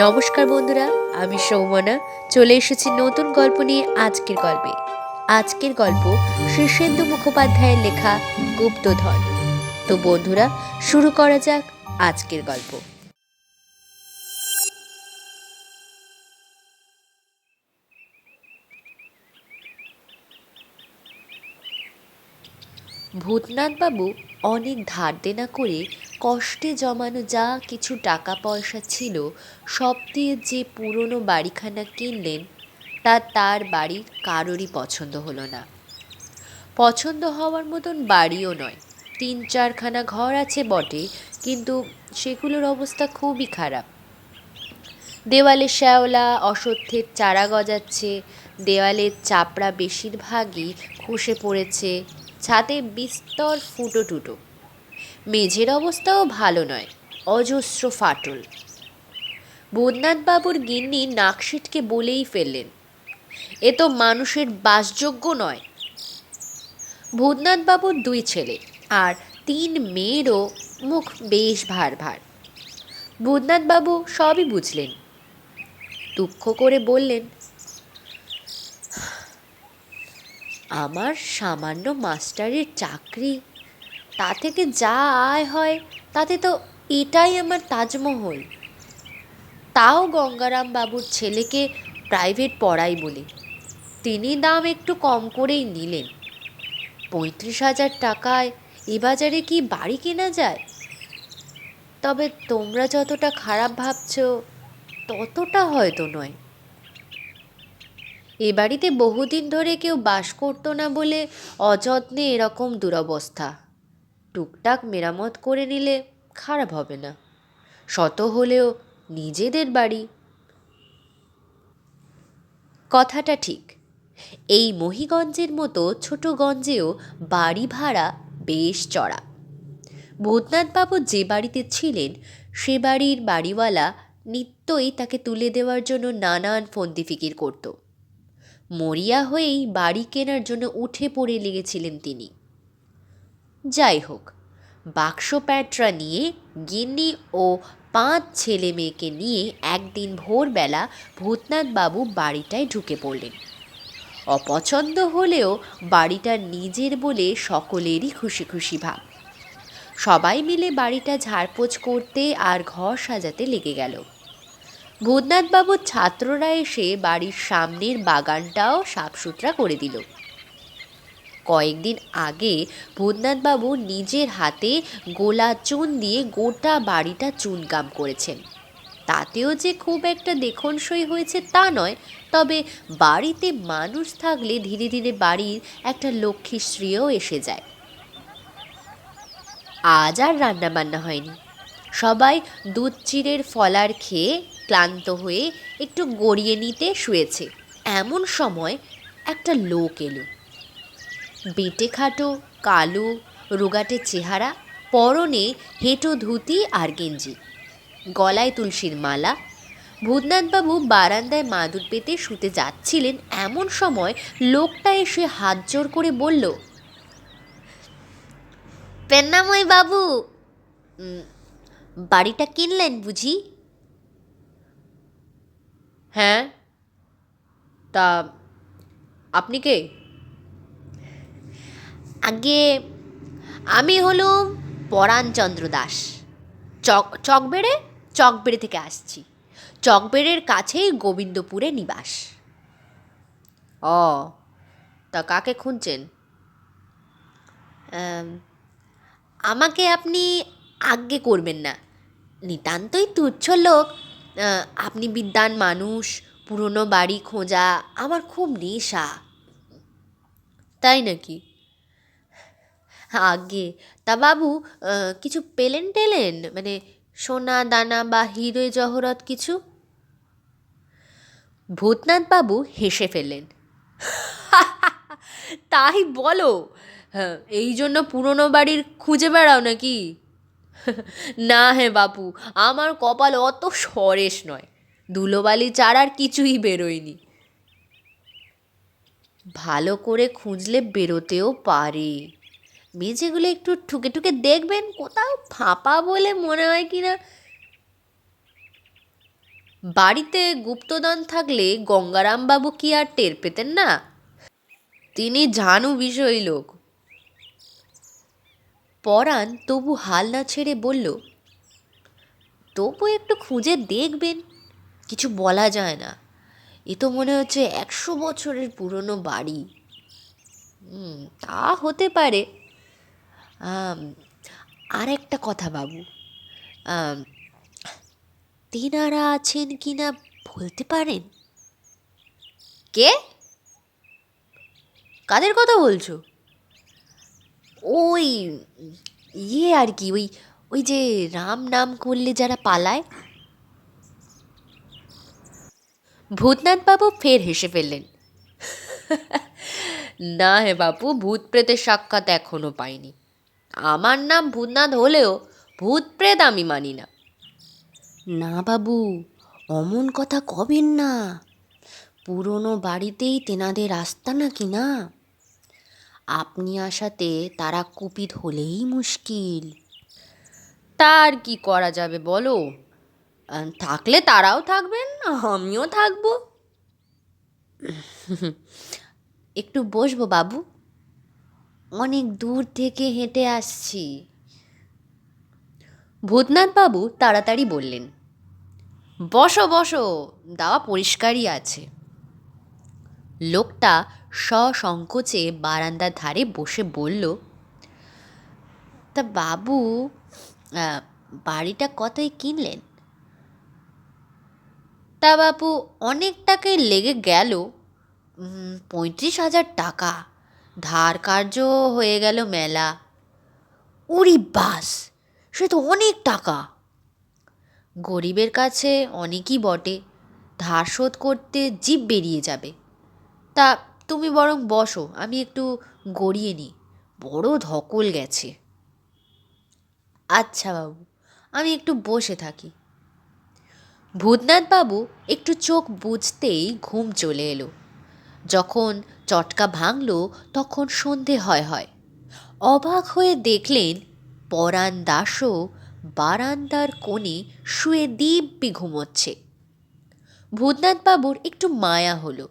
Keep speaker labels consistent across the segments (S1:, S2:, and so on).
S1: নমস্কার বন্ধুরা, আমি সৌমনা। চলে এসেছি নতুন গল্প নিয়ে আজকের গল্পে। আজকের গল্প শীর্ষেন্দু মুখোপাধ্যায়ের লেখা গুপ্তধন। তো বন্ধুরা, শুরু করা যাক আজকের গল্প। ভূতনাথবাবু অনেক ধার দেনা করে কষ্টে জমানো যা কিছু টাকা পয়সা ছিল, সব দিয়ে যে পুরনো বাড়িখানা কিনলেন, তা তার বাড়ির কারোরই পছন্দ হলো না। পছন্দ হওয়ার মতন বাড়িও নয়। তিন চারখানা ঘর আছে বটে, কিন্তু সেগুলোর অবস্থা খুবই খারাপ। দেওয়ালে শ্যাওলা, অসত্যের চারা গজাচ্ছে, দেওয়ালের চাপড়া বেশিরভাগই খসে পড়েছে, ছাদে বিস্তর ফুটো টুটো মেঝের অবস্থাও ভালো নয়, অজস্র ফাটল। বোধনাথবাবুর গিন্নি নাকশিটকে বলেই ফেললেন, এ তো মানুষের বাসযোগ্য নয়। ভূতনাথবাবুর দুই ছেলে আর তিন মেয়েরও মুখ বেশ ভার ভার ভূতনাথবাবু সবই বুঝলেন। দুঃখ করে বললেন, আমার সামান্য মাস্টারের চাকরি তা থেকে যা আয় হয়, তাতে তো এটাই আমার তাজমহল। তাও গঙ্গারাম বাবুর ছেলেকে প্রাইভেট পড়াই বলে। তিনি দাম একটু কম করেই নিলেন। পঁয়ত্রিশ হাজার টাকায় এ বাজারে কি বাড়ি কেনা যায়? তবে তোমরা যতটা খারাপ ভাবছ, ততটা হয়তো নয়। এ বাড়িতে বহুদিন ধরে কেউ বাস করতো না বলে অযত্নে এরকম দুরবস্থা। টুকটাক মেরামত করে নিলে খারাপ হবে না। শত হলেও নিজেদের বাড়ি। কথাটা ঠিক। এই মহিগঞ্জের মতো ছোটগঞ্জেও বাড়ি ভাড়া বেশ চড়া। ভূতনাথবাবু যে বাড়িতে ছিলেন, সে বাড়ির বাড়িওয়ালা নিত্যই তাকে তুলে দেওয়ার জন্য নানান ফন্দি ফিকির করত। মরিয়া হয়েই বাড়ি কেনার জন্য উঠে পড়ে লেগেছিলেন তিনি। যাই হোক বাক্স প্যাঁটরা নিয়ে গিন্নি ও পাঁচ ছেলে মেয়েকে নিয়ে একদিন ভোরবেলা ভূতনাথবাবু বাড়িটায় ঢুকে পড়লেন। অপছন্দ হলেও বাড়িটা নিজের বলে সকলেরই খুশি খুশি ভাব। সবাই মিলে বাড়িটা ঝাড়পোছ করতে আর ঘর সাজাতে লেগে গেল। ভূতনাথবাবুর ছাত্ররা এসে বাড়ির সামনের বাগানটাও সাফসুতরা করে দিল। কয়েকদিন আগে ভূতনাথবাবু নিজের হাতে গোলা চুন দিয়ে গোটা বাড়িটা চুনকাম করেছেন। তাতেও যে খুব একটা দেখনসই হয়েছে তা নয়, তবে বাড়িতে মানুষ থাকলে ধীরে ধীরে বাড়ির একটা লক্ষ্মীশ্রীও এসে যায়। আজ আর রান্নাবান্না হয়নি। সবাই দুধ চিড়ের ফলার খেয়ে ক্লান্ত হয়ে একটু গড়িয়ে নিতে শুয়েছে। এমন সময় একটা লোক এলো। বেটে খাটো, কালো, রোগাটে চেহারা, পরনে হেঁটো ধুতি আর গেঞ্জি। গলায় তুলসীর মালা। ভূতনাথবাবু বারান্দায় মাদুর পেতে শুতে যাচ্ছিলেন এমন সময় লোকটা এসে হাত জোর করে বলল, পেন্নাময় বাবু বাড়িটা কিনলেন বুঝি? হ্যাঁ তা আপনি কে? আগে আমি হলুম পরাণচন্দ্র দাস। চক, চকবেড়ে চকবেড়ে থেকে আসছি। চকবেড়ের কাছেই গোবিন্দপুরে নিবাস। ও তা কাকে খুঁজছেন? আমাকে আপনি আজ্ঞে করবেন না। নিতান্তই তুচ্ছ লোক। আপনি বিদ্যান মানুষ, পুরনো বাড়ি খোঁজা আমার খুব নেশা। তাই নাকি? আগে। তা বাবু কিছু পেলেন টেলেন? মানে সোনা, দানা বা হিরে জহরত কিছু? ভূতনাথ বাবু হেসে ফেললেন। তাই বলো। হ্যাঁ এই জন্য পুরনো বাড়ির খুঁজে বেড়াও নাকি? না হ্যাঁ বাপু, আমার কপাল অত সরেস নয়। ধুলোবালি আর কিছুই বেরোয়নি। ভালো করে খুঁজলে বেরোতেও পারে। মেঝেগুলো একটু ঠুকে ঠুকে দেখবেন, কোথাও ফাঁপা বলে মনে হয় কি না বাড়িতে গুপ্তদান থাকলে গঙ্গারামবাবু কি আর টের পেতেন না? তিনি জানু বিষয়ী লোক। পরাণ তবু হাল না ছেড়ে বলল, তবু একটু খুঁজে দেখবেন, কিছু বলা যায় না। এ তো মনে হচ্ছে একশো বছরের পুরনো বাড়ি। তা হতে পারে। আর একটা কথা বাবু। তেনারা আছেন কি না বলতে পারেন? কে? কাদের কথা বলছো? ওই ইয়ে আর কি, ওই ওই যে রাম নাম করলে যারা পালায়। ভূতনাথবাবু ফের হেসে ফেললেন। না হে বাপু, ভূত প্রেতের সাক্ষাৎ এখনও পাইনি। আমার নাম ভূতনাথ হলেও ভূত প্রেত আমি মানি না।
S2: না বাবু অমন কথা কবেন না। পুরনো বাড়িতেই তেনাদের আস্থা নাকি না? আপনি আসাতে তারা কুপিত হলেই মুশকিল।
S1: তার কি করা যাবে বলো? থাকলে তারাও থাকবেন আমিও থাকব। একটু বসবো বাবু। অনেক দূর থেকে হেঁটে আসছি। ভূতনাথ বাবু তাড়াতাড়ি বললেন, বসো বসো, দাওয়া পরিষ্কারই আছে। লোকটা সসংকোচে বারান্দার ধারে বসে বলল, তা বাবু বাড়িটা কতই কিনলেন? তা বাপু অনেক টাকাই লেগে গেল পঁয়ত্রিশ হাজার টাকা। ধার কার্য হয়ে গেল মেলা। উরি বাস, সে তো অনেক টাকা। গরিবের কাছে অনেকই বটে, ধার শোধ করতে জীব বেরিয়ে যাবে। তা তুমি বরং বসো, আমি একটু গড়িয়ে নিই। বড় ধকল গেছে। আচ্ছা বাবু, আমি একটু বসে থাকি। ভূতনাথবাবু একটু চোখ বুঝতেই ঘুম চলে এলো। যখন চটকা ভাঙল, তখন সন্ধে হয় হয়। অবাক হয়ে দেখলেন পরাণ দাসও বারান্দার কোণে শুয়ে দিব্যি ঘুমোচ্ছে। ভূতনাথবাবুর একটু মায়া হলো।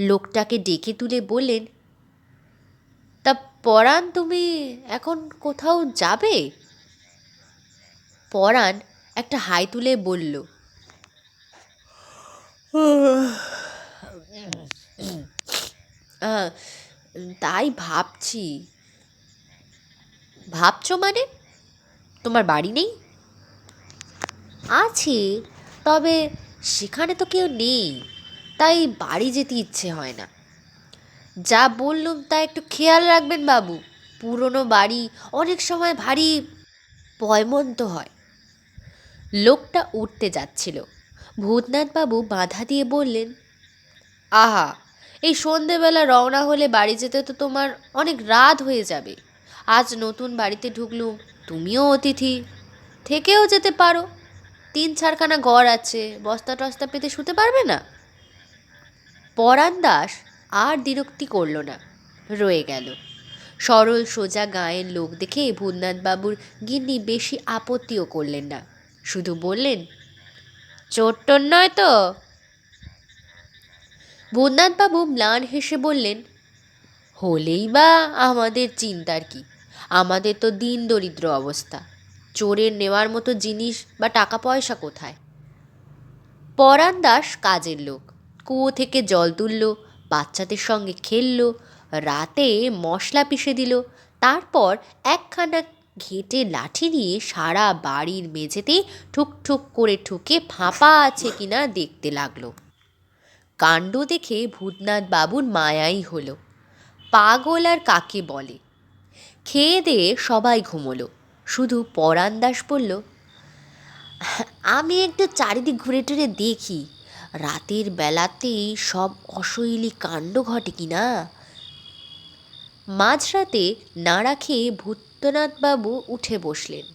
S1: লোকটাকে ডেকে তুলে বললেন, তা পরাণ, তুমি এখন কোথাও যাবে? পরাণ একটা হাই তুলে বলল তাই ভাবছি। ভাবছ মানে? তোমার বাড়ি নেই? আছে, তবে সেখানে তো কেউ নেই, তাই বাড়ি যেতে ইচ্ছে হয় না। যা বললুম তা একটু খেয়াল রাখবেন বাবু, পুরনো বাড়ি অনেক সময় ভারী পয়মন্ত হয়। লোকটা উঠতে যাচ্ছিল। ভূতনাথবাবু বাধা দিয়ে বললেন, আহা এই সন্ধেবেলা রওনা হলে বাড়ি যেতে তো তোমার অনেক রাত হয়ে যাবে। আজ নতুন বাড়িতে ঢুকলুম তুমিও অতিথি, থেকেও যেতে পারো। তিন চারখানা ঘর আছে, বস্তা টস্তা পেতে শুতে পারবে না? পরাণ দাস আর বিরক্তি করল না, রয়ে গেল। সরল সোজা গায়ের লোক দেখে ভূতনাথবাবুর গিন্নি বেশি আপত্তিও করলেন না। শুধু বললেন চোট্টর নয় তো? ভূতনাথবাবু ম্লান হেসে বললেন, হলেই বা আমাদের চিন্তার কি? আমাদের তো দিন দরিদ্র অবস্থা। চোরের নেওয়ার মতো জিনিস বা টাকা পয়সা কোথায়? পরাণ দাস কাজের লোক। কুয়ো থেকে জল তুলল, বাচ্চাদের সঙ্গে খেললো, রাতে মশলা পিষে দিল। তারপর একখানা ঘেটে লাঠি নিয়ে সারা বাড়ির মেঝেতে ঠুক ঠুক করে ঠুকে ফাঁপা আছে কিনা দেখতে লাগল। কাণ্ড দেখে ভূতনাথ বাবুর মায়াই হলো। পাগল আর কাকে বলে? খেয়ে দিয়ে সবাই ঘুমোলো। শুধু পরাণ দাস বলল, আমি একটু চারিদিক ঘুরে টুরে দেখি। রাতের বেলাতেই সব অশৈলী কাণ্ড ঘটে কি না? মাঝরাতে নাড়া খেয়ে ভূতনাথবাবু উঠে বসলেন।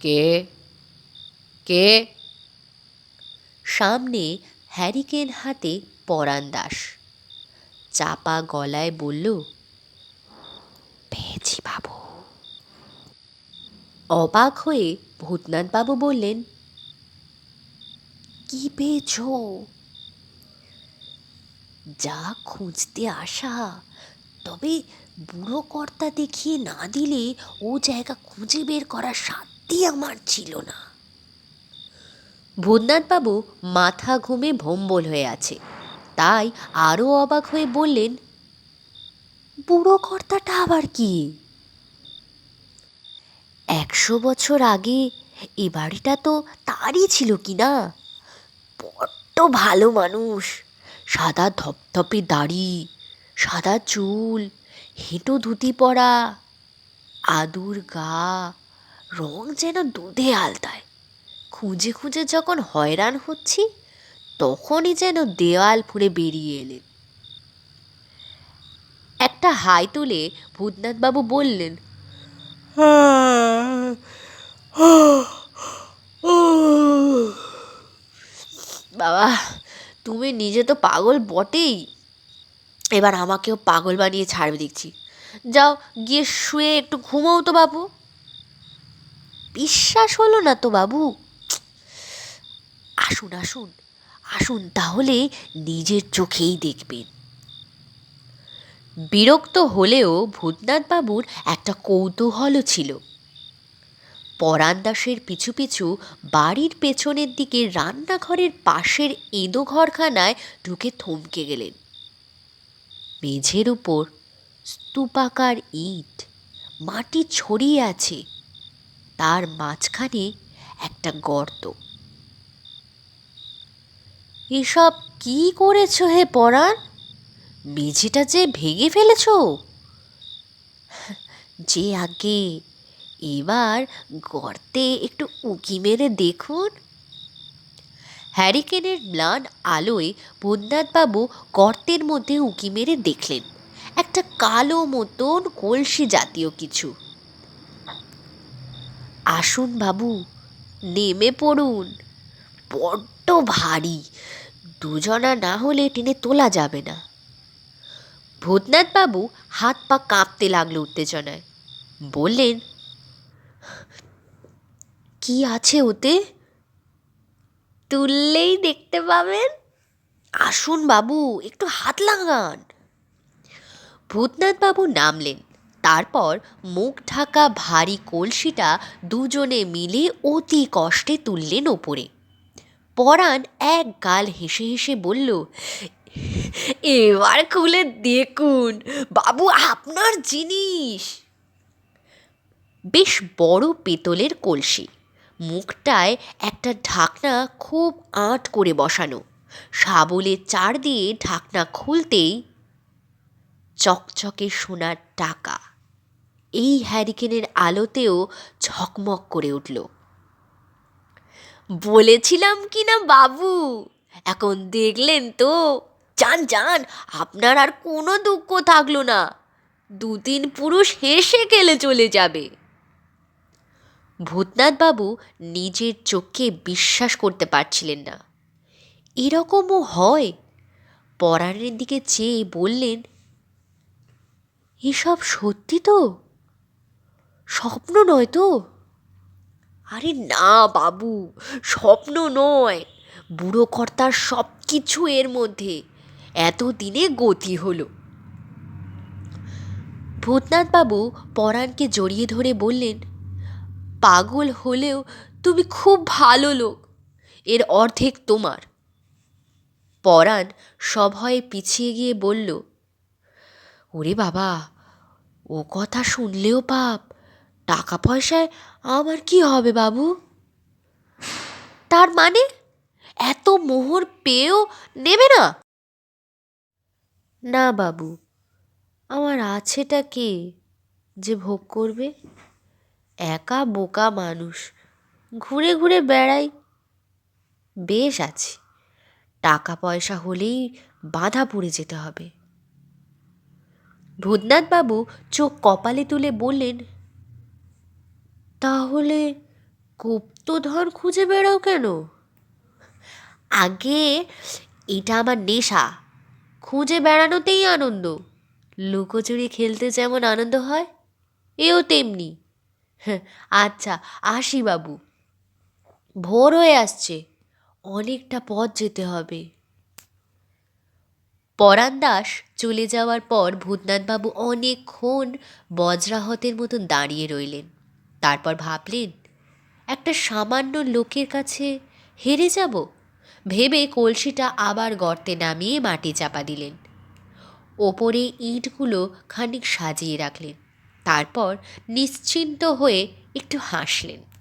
S1: কে? কে? সামনে হ্যারিকেন হাতে পরাণ দাস। চাপা গলায় বলল, পেয়েছি বাবু। অবাক হয়ে ভূতনাথবাবু বললেন,
S2: কি পেয়েছ? যা খুঁজতে আসা, তবে বুড়ো কর্তা দেখিয়ে না দিলে ও জায়গা খুঁজে বের করার সাধ্যই আমার ছিল না।
S1: ভূতনাথবাবু মাথা ঘুমে ভম্বল হয়ে আছে। তাই আরও অবাক হয়ে বললেন,
S2: বুড়ো কর্তাটা আবার কি? একশো বছর আগে এ বাড়িটা তো তারই ছিল কি না? বড্ড ভালো মানুষ। সাদা ধপধপে দাড়ি, সাদা চুল, হেঁটো ধুতি পরা, আদুর গা, রং যেন দুধে আলতায়।
S1: খুঁজে খুঁজে যখন হয়রান হচ্ছি, তখনই যেন দেওয়াল ফুঁড়ে বেরিয়ে এলেন। একটা হাই তুলে ভূতনাথবাবু বললেন, বাবা, তুমি নিজে তো পাগল বটেই। এবার আমাকেও পাগল বানিয়ে ছাড়বে দেখছি। যাও, গিয়ে শুয়ে একটু ঘুমোও তো বাবু। বিশ্বাস হলো না তো বাবু। আসুন আসুন আসুন তাহলে নিজের চোখেই দেখবেন। বিরক্ত হলেও ভূতনাথবাবুর একটা কৌতূহলও ছিল। পরাণ দাসের পিছু পিছু বাড়ির পেছনের দিকে রান্নাঘরের পাশের এঁদো ঘরখানায় ঢুকে থমকে গেলেন। মেঝের উপর স্তূপাকার ইট, মাটি ছড়িয়ে আছে, তার মাঝখানে একটা গর্ত। এসব কি করেছ হে পরাণ? মেঝেটা যে ভেঙে ফেলেছ? যে আগে এবার গর্তে একটু উঁকি মেরে দেখুন। হ্যারিকেনের ম্লান আলোয় ভূতনাথবাবু গর্তের মধ্যে উঁকি মেরে দেখলেন। একটা কালো মতন কলসি জাতীয় কিছু। আসুন বাবু, নেমে পড়ুন। বড্ড ভারী। দুজনা না হলে টেনে তোলা যাবে না। ভূতনাথবাবু হাত পা কাঁপতে লাগল উত্তেজনায়। বললেন, কি আছে ওতে? তুললেই দেখতে পাবেন। আসুন বাবু, একটু হাত লাগান। ভূতনাথবাবু নামলেন। তারপর মুখ ঢাকা ভারী কলসিটা দুজনে মিলে অতি কষ্টে তুললেন ওপরে। পরাণ এক গাল হেসে হেসে বলল, এবার খুলে দেখুন, বাবু আপনার জিনিস। বেশ বড় পেতলের কলসি, মুখটায় একটা ঢাকনা খুব আঁট করে বসানো সাবলের চার দিয়ে ঢাকনা খুলতেই চকচকে সোনার টাকা। এই হ্যারিকেনের আলোতেও ঝকমক করে উঠল। বলেছিলাম কি না বাবু? এখন দেখলেন তো। যান যান, আপনার আর কোনো দুঃখ থাকল না। দু তিন পুরুষ হেসে গেলে চলে যাবে। ভূতনাথ বাবু নিজের চোখকে বিশ্বাস করতে পারছিলেন না। এরকমও হয়? পরাণের দিকে চেয়ে বললেন, এসব সত্যি তো? স্বপ্ন নয় তো? আরে না, বাবু, স্বপ্ন নয়। বুড়ো কর্তার সব কিছু এর মধ্যে। এতদিনে গতি হলো। ভূতনাথবাবু পরাণকে জড়িয়ে ধরে বললেন, পাগল হলেও তুমি খুব ভালো লোক। এর অর্ধেক তোমার। পরাণ সভয়ে পিছিয়ে গিয়ে বলল, ওরে বাবা, ও কথা শুনলেও পাপ। টাকা পয়সায় আমার কি হবে, বাবু? তার মানে এত মোহর পেয়েও নেবে না? না, বাবু। আমার আছেটা কে যে ভোগ করবে? একা বোকা মানুষ। ঘুরে ঘুরে বেড়াই। বেশ আছে। টাকা পয়সা হলেই বাধা পড়ে যেতে হবে। ভূতনাথবাবু চোখ কপালে তুলে বললেন তাহলে গুপ্তধন খুঁজে বেড়াও কেন? আগে এটা আমার নেশা। খুঁজে বেড়ানোতেই আনন্দ। লুকোচুরি খেলতে যেমন আনন্দ হয় এও তেমনি। হ্যাঁ, আচ্ছা আসি বাবু। ভোর হয়ে আসছে
S2: অনেকটা পথ যেতে হবে।
S1: পরাণ দাস চলে যাওয়ার পর ভূতনাথবাবু অনেকক্ষণ বজ্রাহতের মতন দাঁড়িয়ে রইলেন। তারপর ভাবলেন, একটা সামান্য লোকের কাছে হেরে যাব? ভেবে কলসিটা আবার গর্তে নামিয়ে মাটি চাপা দিলেন। ওপরে ইঁটগুলো খানিক সাজিয়ে রাখলেন। তারপর নিশ্চিন্ত হয়ে একটু হাসলেন।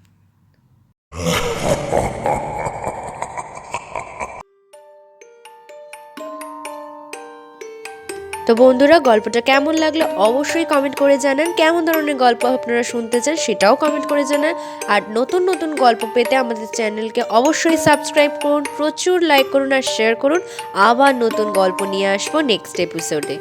S3: তো বন্ধুরা, গল্পটা কেমন লাগল অবশ্যই কমেন্ট করে জানান। কেমন ধরনের গল্প আপনারা শুনতে চান সেটাও কমেন্ট করে জানান। আর নতুন নতুন গল্প পেতে আমাদের চ্যানেলকে অবশ্যই সাবস্ক্রাইব করুন, প্রচুর লাইক করুন আর শেয়ার করুন। আবার নতুন গল্প নিয়ে আসব নেক্সট এপিসোডে